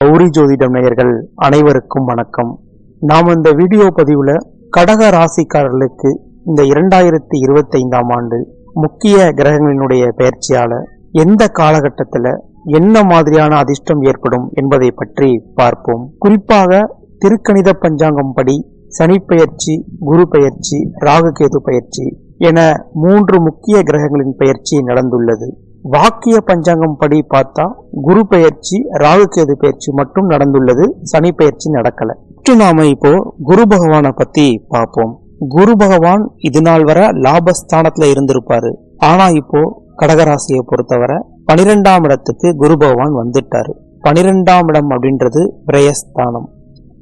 கௌரி ஜோதிடம் நேயர்கள் அனைவருக்கும் வணக்கம். நாம் இந்த வீடியோ பதிவுல கடக ராசிக்காரர்களுக்கு இந்த இரண்டாயிரத்தி இருபத்தி ஐந்தாம் ஆண்டு முக்கிய கிரகங்களினுடைய பயிற்சியால் எந்த காலகட்டத்துல என்ன மாதிரியான அதிர்ஷ்டம் ஏற்படும் என்பதை பற்றி பார்ப்போம். குறிப்பாக திருக்கணித பஞ்சாங்கம் படி சனி பெயர்ச்சி குரு பெயர்ச்சி ராகுகேது பெயர்ச்சி என மூன்று முக்கிய கிரகங்களின் பெயர்ச்சி நடந்துள்ளது. வாக்கிய பஞ்சாங்கம் படி பார்த்தா குரு பெயர்ச்சி ராகுகேது பயிற்சி மட்டும் நடந்துள்ளது. சனி பெயர்ச்சி நடக்கல. இன்று நாம இப்போ குரு பகவானை பத்தி பார்ப்போம். குரு பகவான் இது நாள் வரை லாபஸ்தானத்துல இருந்திருப்பாரு. ஆனா இப்போ கடகராசியை பொறுத்தவரை பனிரெண்டாம் இடத்துக்கு குரு பகவான் வந்துட்டாரு. பனிரெண்டாம் இடம் அப்படின்றது விரயஸ்தானம்.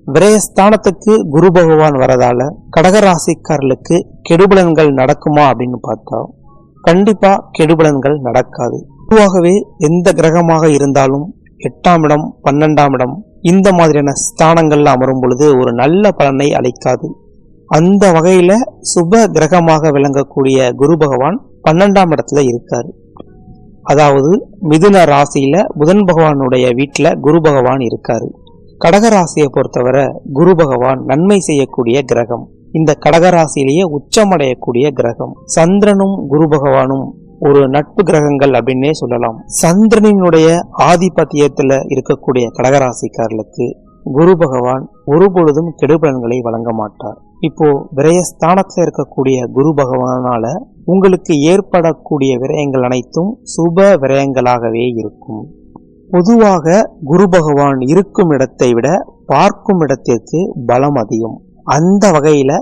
விரயஸ்தானத்துக்கு குரு பகவான் வரதால கடகராசிக்காரர்களுக்கு கெடுபலன்கள் நடக்குமா அப்படின்னு பார்த்தா கண்டிப்பா கெடுபலன்கள் நடக்காது. பொதுவாகவே எந்த கிரகமாக இருந்தாலும் எட்டாம் இடம் பன்னெண்டாம் இடம் இந்த மாதிரியான ஸ்தானங்கள்ல அமரும் பொழுது ஒரு நல்ல பலனை அளிக்காது. அந்த வகையில சுப கிரகமாக விளங்கக்கூடிய குரு பகவான் பன்னெண்டாம் இடத்துல இருக்காரு. அதாவது மிதுன ராசியில புதன் பகவானுடைய வீட்டுல குரு பகவான் இருக்காரு. கடக ராசியை பொறுத்தவரை குரு பகவான் நன்மை செய்யக்கூடிய கிரகம். இந்த கடகராசியிலேயே உச்சமடையக்கூடிய கிரகம். சந்திரனும் குரு பகவானும் ஒரு நட்பு கிரகங்கள் அப்படின்னே சொல்லலாம். சந்திரனினுடைய ஆதிபத்தியத்துல இருக்கக்கூடிய கடகராசிக்காரர்களுக்கு குரு பகவான் ஒருபொழுதும் கெடுபலன்களை வழங்க மாட்டார். இப்போ விரயஸ்தானத்துல இருக்கக்கூடிய குரு பகவானால உங்களுக்கு ஏற்படக்கூடிய விரயங்கள் அனைத்தும் சுப விரயங்களாகவே இருக்கும். பொதுவாக குரு பகவான் இருக்கும் இடத்தை விட பார்க்கும் இடத்திற்கு பலம் அதிகம். அந்த வகையில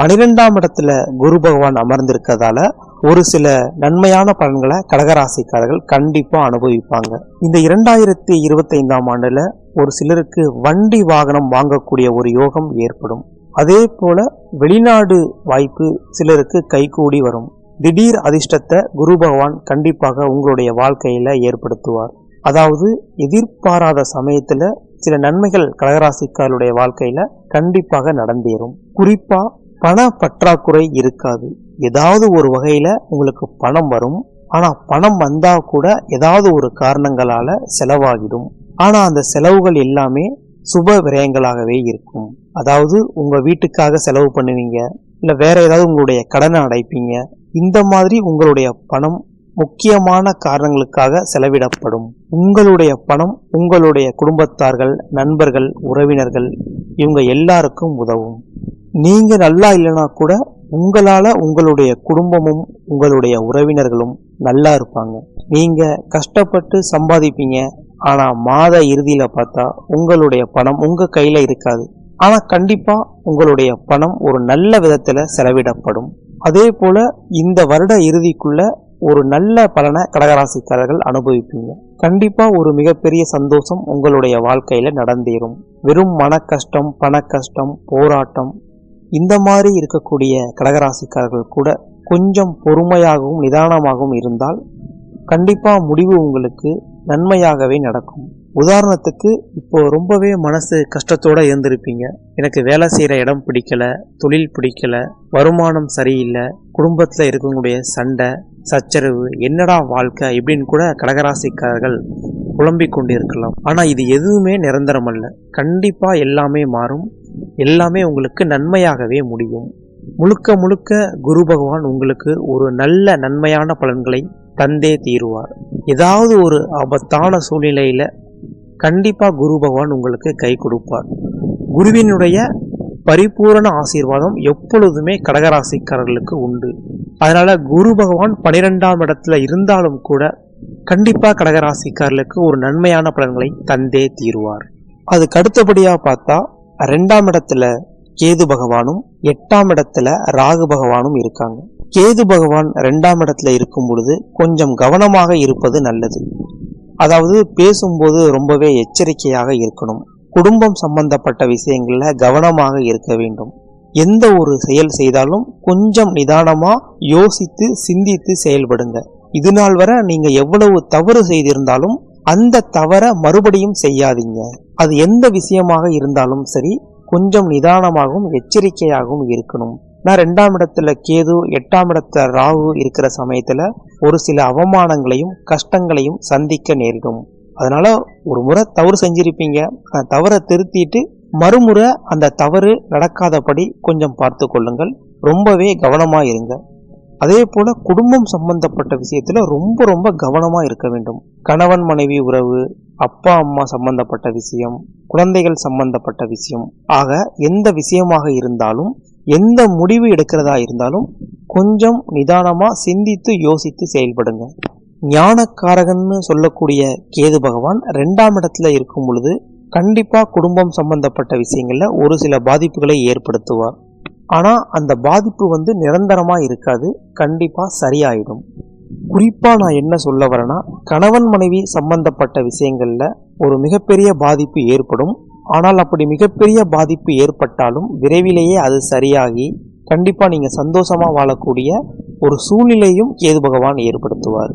பனிரெண்டாம் இடத்துல குரு பகவான் அமர்ந்திருக்கிறதால ஒரு சில நன்மையான பலன்களை கடகராசிக்காரர்கள் கண்டிப்பா அனுபவிப்பாங்க. இந்த இரண்டாயிரத்தி இருபத்தி ஐந்தாம் ஆண்டுல ஒரு சிலருக்கு வண்டி வாகனம் வாங்கக்கூடிய ஒரு யோகம் ஏற்படும். அதே போல வெளிநாடு வாய்ப்பு சிலருக்கு கைகூடி வரும். திடீர் அதிர்ஷ்டத்தை குரு பகவான் கண்டிப்பாக உங்களுடைய வாழ்க்கையில ஏற்படுத்துவார். அதாவது எதிர்பாராத சமயத்துல சில நன்மைகள் கடகராசிக்காரருடைய வாழ்க்கையில கண்டிப்பாக நடந்தேறும். குறிப்பா பண பற்றாக்குறை இருக்காது. ஏதாவது ஒரு வகையில உங்களுக்கு பணம் வரும். ஆனா பணம் வந்தா கூட ஏதாவது ஒரு காரணங்களால செலவாகிடும். ஆனா அந்த செலவுகள் எல்லாமே சுப விரயங்களாகவே இருக்கும். அதாவது உங்க வீட்டுக்காக செலவு பண்ணுவீங்க. இல்ல வேற ஏதாவது உங்களுடைய கடனை அடைப்பீங்க. இந்த மாதிரி உங்களுடைய பணம் முக்கியமான காரணங்களுக்காக செலவிடப்படும். உங்களுடைய பணம் உங்களுடைய குடும்பத்தார்கள் நண்பர்கள் உறவினர்கள் இவங்க எல்லாருக்கும் உதவும். நீங்க நல்லா இல்லைனா கூட உங்களால உங்களுடைய குடும்பமும் உங்களுடைய உறவினர்களும் நல்லா இருப்பாங்க. நீங்க கஷ்டப்பட்டு சம்பாதிப்பீங்க. ஆனா மாத இறுதியில பார்த்தா உங்களுடைய பணம் உங்க கையில இருக்காது. ஆனா கண்டிப்பா உங்களுடைய பணம் ஒரு நல்ல விதத்துல செலவிடப்படும். அதே போல இந்த வருட இறுதிக்குள்ள ஒரு நல்ல பலனை கடகராசிக்காரர்கள் அனுபவிப்பீங்க. கண்டிப்பா ஒரு மிகப்பெரிய சந்தோஷம் உங்களுடைய வாழ்க்கையில நடந்தேறும். வெறும் மன கஷ்டம் பண கஷ்டம் போராட்டம் இந்த மாதிரி இருக்கக்கூடிய கடகராசிக்காரர்கள் கூட கொஞ்சம் பொறுமையாகவும் நிதானமாகவும் இருந்தால் கண்டிப்பா முடிவு உங்களுக்கு நன்மையாகவே நடக்கும். உதாரணத்துக்கு இப்போ ரொம்பவே மனசு கஷ்டத்தோட இருந்திருப்பீங்க எனக்கு வேலை செய்கிற இடம் பிடிக்கல தொழில் பிடிக்கல வருமானம் சரியில்லை குடும்பத்தில் இருக்கக்கூடிய சண்டை சச்சரவு என்னடா வாழ்க்கை இப்படின்னு கூட கடகராசிக்காரர்கள் புலம்பிக் கொண்டிருக்கலாம். ஆனால் இது எதுவுமே நிரந்தரம் அல்ல. கண்டிப்பா எல்லாமே மாறும். எல்லாமே உங்களுக்கு நன்மையாகவே முடியும். முழுக்க முழுக்க குரு பகவான் உங்களுக்கு ஒரு நல்ல நன்மையான பலன்களை தந்தே தீருவார். ஏதாவது ஒரு ஆபத்தான சூழ்நிலையில கண்டிப்பாக குரு பகவான் உங்களுக்கு கை கொடுப்பார். குருவினுடைய பரிபூரண ஆசீர்வாதம் எப்பொழுதுமே கடகராசிக்காரர்களுக்கு உண்டு. அதனால் குரு பகவான் பனிரெண்டாம் இடத்துல இருந்தாலும் கூட கண்டிப்பாக கடகராசிக்காரர்களுக்கு ஒரு நன்மையான பலன்களை தந்தே தீருவார். அதுக்கு அடுத்தபடியாக பார்த்தா ரெண்டாம் இடத்துல கேது பகவானும் எட்டாம் இடத்துல ராகு பகவானும் இருக்காங்க. கேது பகவான் ரெண்டாம் இடத்துல இருக்கும் பொழுது கொஞ்சம் கவனமாக இருப்பது நல்லது. அதாவது பேசும்போது ரொம்பவே எச்சரிக்கையாக இருக்கணும். குடும்பம் சம்பந்தப்பட்ட விஷயங்களில் கவனமாக இருக்க வேண்டும். எந்த ஒரு செயல் செய்தாலும் கொஞ்சம் நிதானமாக யோசித்து சிந்தித்து செயல்படுங்க. இது நாள் வரை நீங்கள் எவ்வளவு தவறு செய்திருந்தாலும் அந்த தவறை மறுபடியும் செய்யாதீங்க. அது எந்த விஷயமாக இருந்தாலும் சரி கொஞ்சம் நிதானமாகவும் எச்சரிக்கையாகவும் இருக்கணும். நான் ரெண்டாம் இடத்துல கேது எட்டாம் இடத்துல ராகு இருக்கிற சமயத்துல ஒரு சில அவமானங்களையும் கஷ்டங்களையும் சந்திக்க நேரிடும். அதனால ஒரு முறை தவறு செஞ்சிருப்பீங்க. அந்த தவறை திருத்திட்டு மறுமுறை அந்த தவறு நடக்காதபடி கொஞ்சம் பார்த்து கொள்ளுங்கள். ரொம்பவே கவனமா இருங்க. அதே போல குடும்பம் சம்பந்தப்பட்ட விஷயத்துல ரொம்ப ரொம்ப கவனமா இருக்க வேண்டும். கணவன் மனைவி உறவு அப்பா அம்மா சம்பந்தப்பட்ட விஷயம் குழந்தைகள் சம்பந்தப்பட்ட விஷயம். ஆக எந்த விஷயமாக இருந்தாலும் எந்த முடிவு எடுக்கிறதா இருந்தாலும் கொஞ்சம் நிதானமாக சிந்தித்து யோசித்து செயல்படுங்க. ஞானக்காரகன்னு சொல்லக்கூடிய கேது பகவான் ரெண்டாம் இடத்துல இருக்கும் பொழுது கண்டிப்பாக குடும்பம் சம்பந்தப்பட்ட விஷயங்களில் ஒரு சில பாதிப்புகளை ஏற்படுத்துவார். ஆனால் அந்த பாதிப்பு வந்து நிரந்தரமாக இருக்காது கண்டிப்பாக சரியாயிடும். குறிப்பாக நான் என்ன சொல்ல வரேன்னா கணவன் மனைவி சம்பந்தப்பட்ட விஷயங்களில் ஒரு மிகப்பெரிய பாதிப்பு ஏற்படும். ஆனால் அப்படி மிகப்பெரிய பாதிப்பு ஏற்பட்டாலும் விரைவிலேயே அது சரியாகி கண்டிப்பாக நீங்கள் சந்தோஷமாக வாழக்கூடிய ஒரு சூழ்நிலையும் கேது பகவான் ஏற்படுத்துவார்.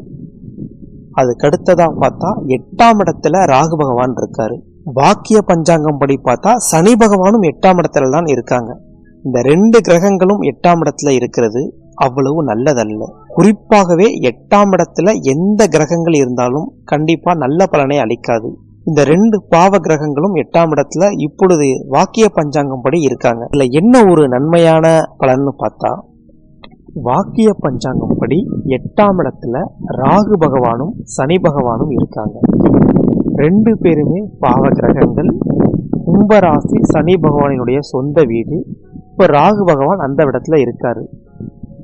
அதுக்கடுத்ததாக பார்த்தா எட்டாம் இடத்துல ராகு பகவான் இருக்காரு. வாக்கிய பஞ்சாங்கம் படி பார்த்தா சனி பகவானும் எட்டாம் இடத்துல தான் இருக்காங்க. இந்த ரெண்டு கிரகங்களும் எட்டாம் இடத்துல இருக்கிறது அவ்வளவு நல்லதல்ல. குறிப்பாகவே எட்டாம் இடத்துல எந்த கிரகங்கள் இருந்தாலும் கண்டிப்பா நல்ல பலனை அளிக்காது. இந்த ரெண்டு பாவ கிரகங்களும் எட்டாம் இடத்துல இப்பொழுது வாக்கிய பஞ்சாங்கம் படி இருக்காங்க. இதுல என்ன ஒரு நன்மையான பலன்னு பார்த்தா வாக்கிய பஞ்சாங்கம் படி எட்டாம் இடத்துல ராகு பகவானும் சனி பகவானும் இருக்காங்க. ரெண்டு பேருமே பாவ கிரகங்கள் கும்பராசி சனி பகவானினுடைய சொந்த வீடு. இப்போ ராகு பகவான் அந்த இடத்துல இருக்காரு.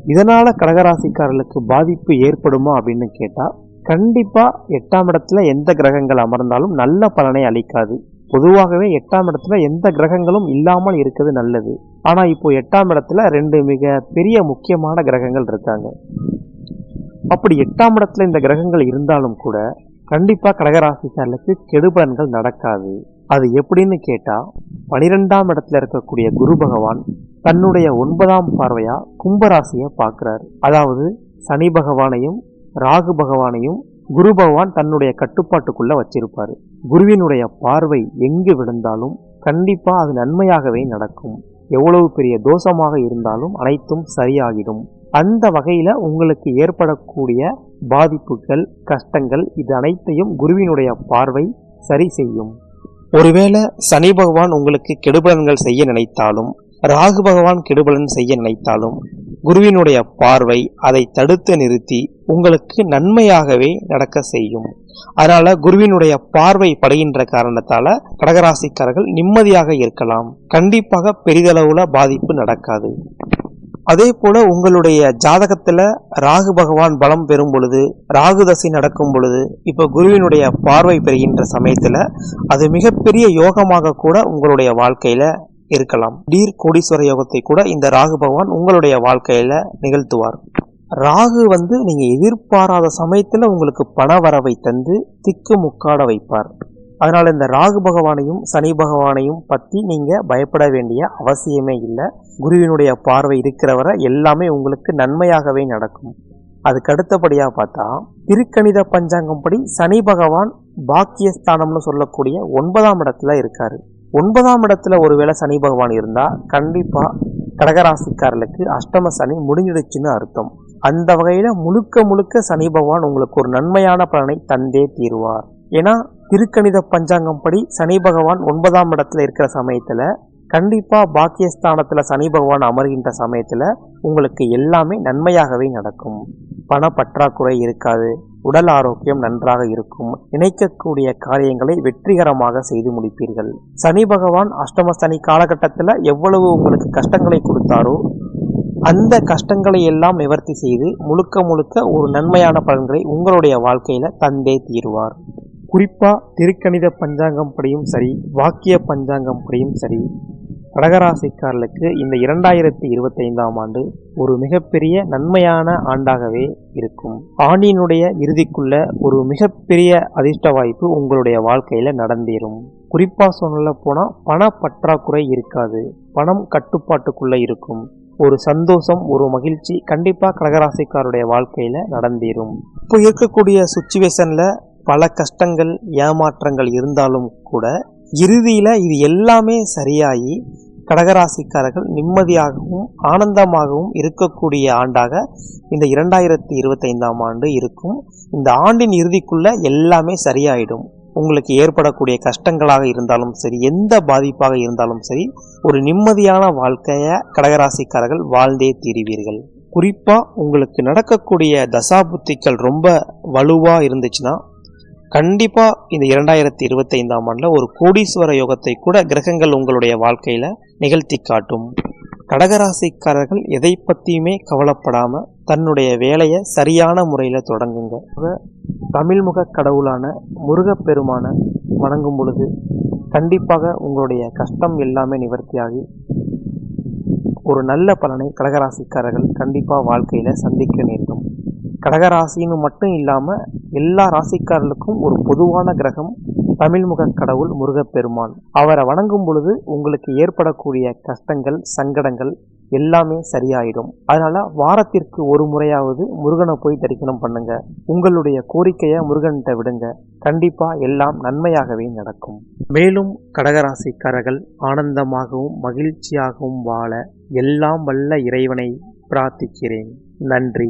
இதனால கடகராசிக்காரர்களுக்கு பாதிப்பு ஏற்படுமா அப்படின்னு கேட்டால் கண்டிப்பாக எட்டாம் இடத்துல எந்த கிரகங்கள் அமர்ந்தாலும் நல்ல பலனை அளிக்காது. பொதுவாகவே எட்டாம் இடத்துல எந்த கிரகங்களும் இல்லாமல் இருக்கிறது நல்லது. ஆனால் இப்போ எட்டாம் இடத்துல ரெண்டு மிக பெரிய முக்கியமான கிரகங்கள் இருக்காங்க. அப்படி எட்டாம் இடத்துல இந்த கிரகங்கள் இருந்தாலும் கூட கண்டிப்பாக கடகராசிக்காரர்களுக்கு கெடுபலன்கள் நடக்காது. அது எப்படின்னு கேட்டால் பனிரெண்டாம் இடத்துல இருக்கக்கூடிய குரு பகவான் தன்னுடைய ஒன்பதாம் பார்வையாக கும்பராசியை பார்க்குறாரு. அதாவது சனி பகவானையும் ராகு பகவானையும் குரு பகவான் தன்னுடைய கட்டுப்பாட்டுக்குள்ள வச்சிருப்பாரு. குருவினுடைய பார்வை எங்கு விழுந்தாலும் கண்டிப்பா அது நன்மையாகவே நடக்கும். எவ்வளவு பெரிய தோஷமாக இருந்தாலும் அனைத்தும் சரியாகிடும். அந்த வகையில உங்களுக்கு ஏற்படக்கூடிய பாதிப்புகள் கஷ்டங்கள் இது அனைத்தையும் குருவினுடைய பார்வை சரி செய்யும். ஒருவேளை சனி பகவான் உங்களுக்கு கெடுபலன்கள் செய்ய நினைத்தாலும் ராகு பகவான் கெடுபலன் செய்ய நினைத்தாலும் குருவினுடைய பார்வை அதை தடுத்து நிறுத்தி உங்களுக்கு நன்மையாகவே நடக்க செய்யும். அதனால குருவினுடைய பார்வை படுகின்ற காரணத்தால கடகராசிக்காரர்கள் நிம்மதியாக இருக்கலாம். கண்டிப்பாக பெரிதளவுல பாதிப்பு நடக்காது. அதே போல உங்களுடைய ஜாதகத்துல ராகு பகவான் பலம் பெறும் பொழுது ராகு தசை நடக்கும் பொழுது இப்ப குருவினுடைய பார்வை பெறுகின்ற சமயத்துல அது மிகப்பெரிய யோகமாக கூட உங்களுடைய வாழ்க்கையில இருக்கலாம். டீர் கோடீஸ்வர யோகத்தை கூட இந்த ராகு பகவான் உங்களுடைய வாழ்க்கையில நிகழ்த்துவார். ராகு வந்து நீங்க எதிர்பாராத சமயத்துல உங்களுக்கு பண வரவை தந்து திக்கு முக்காட வைப்பார். அதனால இந்த ராகு பகவானையும் சனி பகவானையும் பத்தி நீங்க பயப்பட வேண்டிய அவசியமே இல்லை. குருவினுடைய பார்வை இருக்கிறவரை எல்லாமே உங்களுக்கு நன்மையாகவே நடக்கும். அதுக்கு அடுத்தபடியா பார்த்தா திருக்கணித பஞ்சாங்கம் படி சனி பகவான் பாக்கியஸ்தானம்னு சொல்லக்கூடிய ஒன்பதாம் இடத்துல இருக்காரு. ஒன்பதாம் இடத்துல ஒருவேளை சனி பகவான் இருந்தா கண்டிப்பா கடகராசிக்காரர்களுக்கு அஷ்டம சனி முடிஞ்சிடுச்சுன்னு அர்த்தம். அந்த வகையில முழுக்க முழுக்க சனி பகவான் உங்களுக்கு ஒரு நன்மையான பலனை தந்தே தீருவார். ஏன்னா திருக்கணித பஞ்சாங்கம் படி சனி பகவான் ஒன்பதாம் இடத்துல இருக்கிற சமயத்துல கண்டிப்பா பாக்கியஸ்தானத்துல சனி பகவான் அமர்கின்ற சமயத்துல உங்களுக்கு எல்லாமே நன்மையாகவே நடக்கும். பண பற்றாக்குறை இருக்காது. உடல் ஆரோக்கியம் நன்றாக இருக்கும். நினைக்கக்கூடிய காரியங்களை வெற்றிகரமாக செய்து முடிப்பீர்கள். சனி பகவான் அஷ்டம சனி எவ்வளவு உங்களுக்கு கஷ்டங்களை கொடுத்தாரோ அந்த கஷ்டங்களை எல்லாம் நிவர்த்தி செய்து முழுக்க முழுக்க ஒரு நன்மையான பலன்களை உங்களுடைய வாழ்க்கையில தந்தே தீருவார். குறிப்பா திருக்கணித பஞ்சாங்கம் படியும் சரி வாக்கிய பஞ்சாங்கம் படியும் சரி கடகராசிக்காரர்களுக்கு இந்த இரண்டாயிரத்தி இருபத்தி ஐந்தாம் ஆண்டு ஒரு மிகப்பெரிய நன்மையான ஆண்டாகவே இருக்கும். ஆண்டினுடைய இறுதிக்குள்ள ஒரு மிகப்பெரிய அதிர்ஷ்ட வாய்ப்பு உங்களுடைய வாழ்க்கையில நடந்தேறும். குறிப்பா சொல்ல போனா பண பற்றாக்குறை இருக்காது. பணம் கட்டுப்பாட்டுக்குள்ள இருக்கும். ஒரு சந்தோஷம் ஒரு மகிழ்ச்சி கண்டிப்பா கடகராசிக்காருடைய வாழ்க்கையில நடந்தேறும். இப்போ இருக்கக்கூடிய சுச்சுவேஷன்ல பல கஷ்டங்கள் ஏமாற்றங்கள் இருந்தாலும் கூட இறுதியில இது எல்லாமே சரியாகி கடகராசிக்காரர்கள் நிம்மதியாகவும் ஆனந்தமாகவும் இருக்கக்கூடிய ஆண்டாக இந்த இரண்டாயிரத்தி இருபத்தைந்தாம் ஆண்டு இருக்கும். இந்த ஆண்டின் இறுதிக்குள்ள எல்லாமே சரியாயிடும். உங்களுக்கு ஏற்படக்கூடிய கஷ்டங்களாக இருந்தாலும் சரி எந்த பாதிப்பாக இருந்தாலும் சரி ஒரு நிம்மதியான வாழ்க்கையை கடகராசிக்காரர்கள் வாழ்ந்தே தீருவீர்கள். குறிப்பாக உங்களுக்கு நடக்கக்கூடிய தசாபுத்திகள் ரொம்ப வலுவாக இருந்துச்சுன்னா கண்டிப்பாக இந்த இரண்டாயிரத்தி இருபத்தைந்தாம் ஆண்டில் ஒரு கோடீஸ்வர யோகத்தை கூட கிரகங்கள் உங்களுடைய வாழ்க்கையில் நிகழ்த்தி காட்டும். கடகராசிக்காரர்கள் எதை பற்றியுமே கவலைப்படாமல் தன்னுடைய வேலையை சரியான முறையில் தொடங்குங்க. தமிழ்முக கடவுளான முருகப்பெருமான வணங்கும் பொழுது கண்டிப்பாக உங்களுடைய கஷ்டம் எல்லாமே நிவர்த்தியாகி ஒரு நல்ல பலனை கடகராசிக்காரர்கள் கண்டிப்பாக வாழ்க்கையில் சந்திக்க நேரிடும். கடகராசின்னு மட்டும் இல்லாமல் எல்லா ராசிக்காரர்களுக்கும் ஒரு பொதுவான கிரகம் தமிழ்முக கடவுள் முருகப்பெருமான். அவரை வணங்கும் பொழுது உங்களுக்கு ஏற்படக்கூடிய கஷ்டங்கள் சங்கடங்கள் எல்லாமே சரியாயிடும். அதனால வாரத்திற்கு ஒரு முறையாவது முருகனை போய் தரிசனம் பண்ணுங்க. உங்களுடைய கோரிக்கையை முருகன்கிட்ட விடுங்க. கண்டிப்பா எல்லாம் நன்மையாகவே நடக்கும். மேலும் கடகராசிக்காரர்கள் ஆனந்தமாகவும் மகிழ்ச்சியாகவும் வாழ எல்லாம் வல்ல இறைவனை பிரார்த்திக்கிறேன். நன்றி.